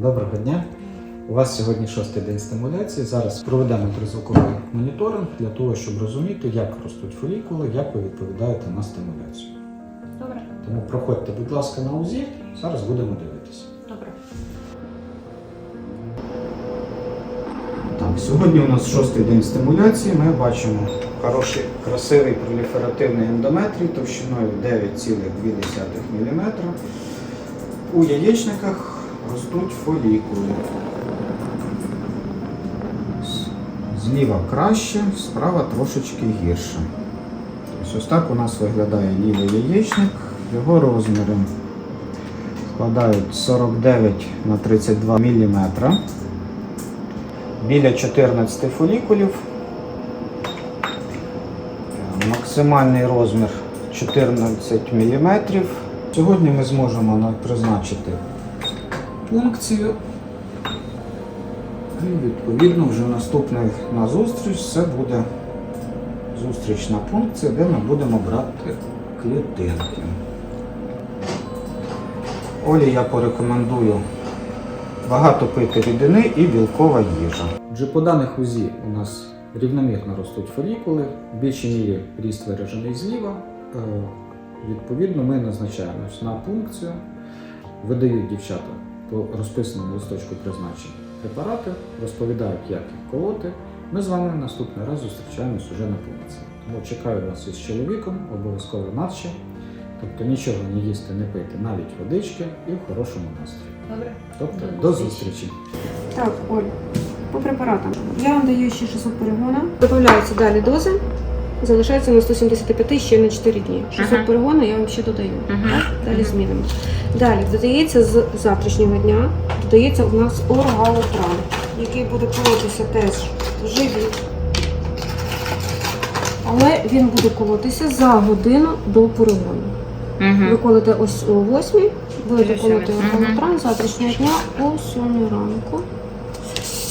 Доброго дня. У вас сьогодні шостий день стимуляції. Зараз проведемо ультразвуковий моніторинг для того, щоб розуміти, як ростуть фолікули, як ви відповідаєте на стимуляцію. Добре, Тому проходьте, будь ласка, на УЗІ. Зараз будемо дивитися. добре. Так, сьогодні у нас шостий день стимуляції. Ми бачимо хороший, красивий проліферативний ендометрій товщиною 9,2 мм. У яєчниках ростуть фолікули. Зліва краще, справа трошечки гірше. Тобто ось так у нас виглядає лівий яєчник. Його розміри складають 49 на 32 мм біля 14 фолікулів. Максимальний розмір 14 мм. Сьогодні ми зможемо призначити пункцію. І відповідно вже наступний на зустріч це буде зустрічна пункція, де ми будемо брати клітинки. Олі я порекомендую багато пити рідини і білкова їжа. Отже, по даних УЗІ у нас рівномірно ростуть фолікули, в більшій мірі ріст виражений зліва. Е, Відповідно, ми назначаємось на пункцію, видають дівчата по розписаному листочку призначення препарати, розповідають, як їх колоти. Ми з вами наступний раз зустрічаємось уже на пункції. Тому чекаю вас із чоловіком, обов'язково наче. Тобто нічого не їсти, не пити, навіть водички і в хорошому настрої. Добре. Тобто До до зустрічі. Так, Оль, по препаратам. Я вам даю ще 600 перегона. Добавляються далі дози. Залишається на 175 ще на 4 дні. 600 Ага. перегона я вам ще додаю. Ага. Далі змінимо. Далі додається з завтрашнього дня. Додається у нас оргалотран, який буде колотися теж в живіт. Але він буде колотися за годину до перегону. Ви колите ось о 8, будете колоти оргалотран завтрашнього дня о 7 ранку.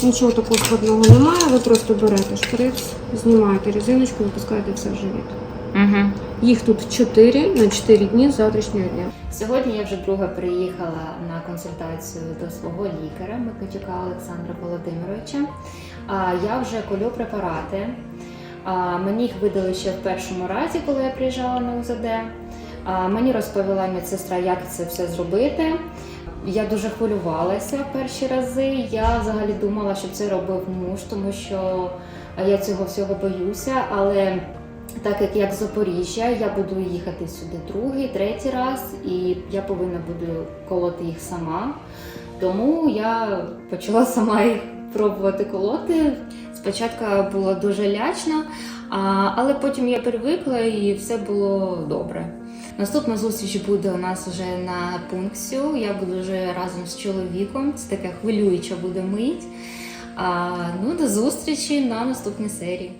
Нічого такого складного немає, ви просто берете шприц, знімаєте резиночку, випускаєте все в живіт. Угу. Їх тут 4 на 4 дні з завтрашнього дня. Сьогодні я вже друге приїхала на консультацію до свого лікаря Микитюка Олександра Володимировича. Я вже колю препарати. Мені їх видали ще в першому разі, коли я приїжджала на УЗД. Мені розповіла медсестра, як це все зробити. Я дуже хвилювалася перші рази. Я взагалі думала, що це робив муж, тому що я цього всього боюся. Але так як я з Запоріжжя, я буду їхати сюди другий, третій раз, і я повинна буду колоти їх сама. Тому я почала сама їх пробувати колоти. Спочатку було дуже лячно, але потім я привикла і все було добре. Наступна зустріч буде у нас вже на пункцію. Я буду вже разом з чоловіком. Це така хвилююча буде мить. А, ну, до зустрічі на наступній серії.